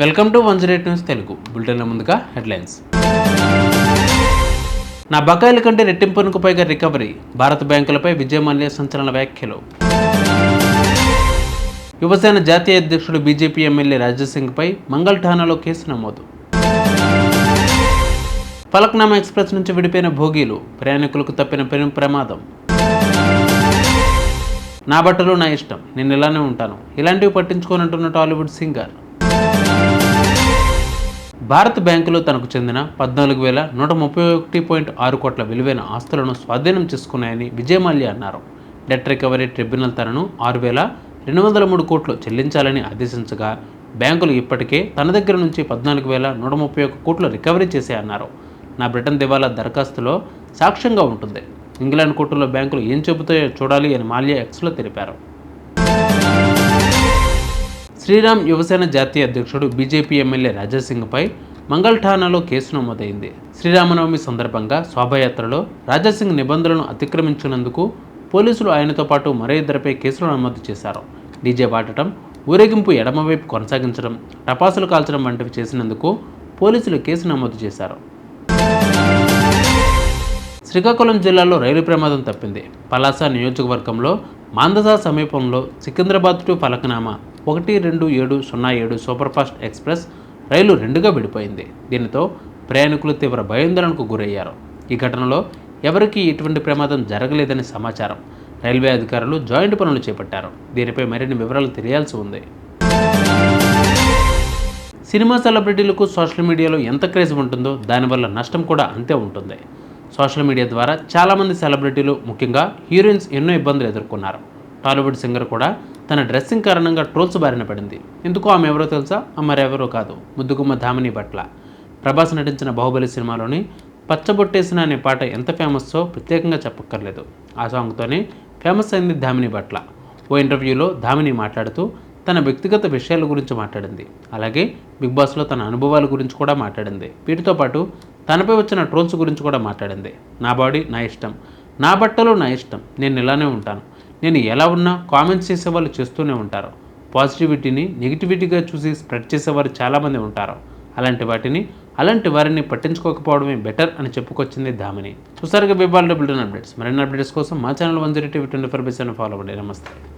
Welcome to one zero eight news Telugu. బులెటిన్ల ముందుగా headlines. నా బకాయిల కంటే రెట్టింపునకు పైగా రికవరీ భారత బ్యాంకులపై విజయ మల్య సంచలన వ్యాఖ్యలు. యువసేన జాతీయ అధ్యక్షుడు బీజేపీ ఎమ్మెల్యే రాజాసింగ్పై మంగళ్ ఠానాలో కేసు నమోదు. ఫలక్నామా ఎక్స్ప్రెస్ నుంచి విడిపోయిన భోగీలు ప్రయాణికులకు తప్పిన పెను ప్రమాదం. నా బట్టలు నా ఇష్టం నేను ఇలానే ఉంటాను. ఇలాంటివి పట్టించుకోనంటున్న టాలీవుడ్ సింగర్. భారత్ బ్యాంకులో తనకు చెందిన పద్నాలుగు వేల నూట ముప్పై ఒకటి పాయింట్ ఆరు కోట్ల విలువైన ఆస్తులను స్వాధీనం చేసుకున్నాయని విజయ్ అన్నారు. డెట్ రికవరీ ట్రిబ్యునల్ తనను ఆరు వేల రెండు వందల మూడు కోట్లు చెల్లించాలని ఆదేశించగా బ్యాంకులు ఇప్పటికే తన దగ్గర నుంచి పద్నాలుగు వేల నూట ముప్పై ఒక్క కోట్లు రికవరీ చేసే అన్నారు నా బ్రిటన్ దివాలా దరఖాస్తులో సాక్ష్యంగా ఉంటుంది. ఇంగ్లాండ్ కోర్టులో బ్యాంకులు ఏం చెబుతాయో చూడాలి అని మాల్యా ఎక్స్లో తెలిపారు. శ్రీరామ్ యువసేన జాతీయ అధ్యక్షుడు బీజేపీ ఎమ్మెల్యే రాజాసింగ్పై మంగళ్ ఠానాలో కేసు నమోదైంది. శ్రీరామనవమి సందర్భంగా శోభాయాత్రలో రాజాసింగ్ నిబంధనలను అతిక్రమించినందుకు పోలీసులు ఆయనతో పాటు మరో ఇద్దరిపై కేసులు నమోదు చేశారు. డీజే వాడటం ఊరేగింపు ఎడమవైపు కొనసాగించడం టపాసులు కాల్చడం వంటివి చేసినందుకు పోలీసులు కేసు నమోదు చేశారు. శ్రీకాకుళం జిల్లాలో రైలు ప్రమాదం తప్పింది. పలాస నియోజకవర్గంలో మాందసా సమీపంలో సికింద్రాబాద్ టు ఫలకనామా ఒకటి రెండు ఏడు సున్నా ఏడు సూపర్ఫాస్ట్ ఎక్స్ప్రెస్ రైలు రెండుగా విడిపోయింది. దీనితో ప్రయాణికులు తీవ్ర భయాందోళనకు గురయ్యారు. ఈ ఘటనలో ఎవరికీ ఎటువంటి ప్రమాదం జరగలేదని సమాచారం రైల్వే అధికారులు జాయింట్ పనులు చేపట్టారు. దీనిపై మరిన్ని వివరాలు తెలియాల్సి ఉంది. సినిమా సెలబ్రిటీలకు సోషల్ మీడియాలో ఎంత క్రేజ్ ఉంటుందో దానివల్ల నష్టం కూడా అంతే ఉంటుంది. సోషల్ మీడియా ద్వారా చాలామంది సెలబ్రిటీలు ముఖ్యంగా హీరోయిన్స్ ఎన్నో ఇబ్బందులు ఎదుర్కొన్నారు. టాలీవుడ్ సింగర్ కూడా తన డ్రెస్సింగ్ కారణంగా ట్రోల్స్ బారిన పడింది. ఎందుకో ఆమె ఎవరో తెలుసా? ఆ మరెవరో కాదు. ముద్దుగుమ్మ ధామిని పట్ల. ప్రభాస్ నటించిన బాహుబలి సినిమాలోని పచ్చబొట్టేసిన అనే పాట ఎంత ఫేమస్సో ప్రత్యేకంగా చెప్పక్కర్లేదు. ఆ సాంగ్తోనే ఫేమస్ అయింది ధామిని పట్ల. ఓ ఇంటర్వ్యూలో ధామిని మాట్లాడుతూ తన వ్యక్తిగత విషయాల గురించి మాట్లాడింది. అలాగే బిగ్ బాస్లో తన అనుభవాల గురించి కూడా మాట్లాడింది. వీటితో పాటు తనపై వచ్చిన ట్రోల్స్ గురించి కూడా మాట్లాడింది. నా బాడీ నా ఇష్టం. నా బట్టలు నా ఇష్టం. నేను ఇలానే ఉంటాను. నేను ఎలా ఉన్నా కామెంట్స్ చేసేవాళ్ళు చేస్తూనే ఉంటారు. పాజిటివిటీని నెగిటివిటీగా చూసి స్ప్రెడ్ చేసేవారు చాలామంది ఉంటారు. అలాంటి వాటిని అలాంటి వారిని పట్టించుకోకపోవడమే బెటర్ అని చెప్పుకొచ్చింది దామిని చూసారుగా బిబాల్ డబుల్ అప్డేట్స్ మరిన్ని అప్డేట్స్ కోసం మా channel one zero TV twenty four by seven follow అవ్వండి. నమస్తే.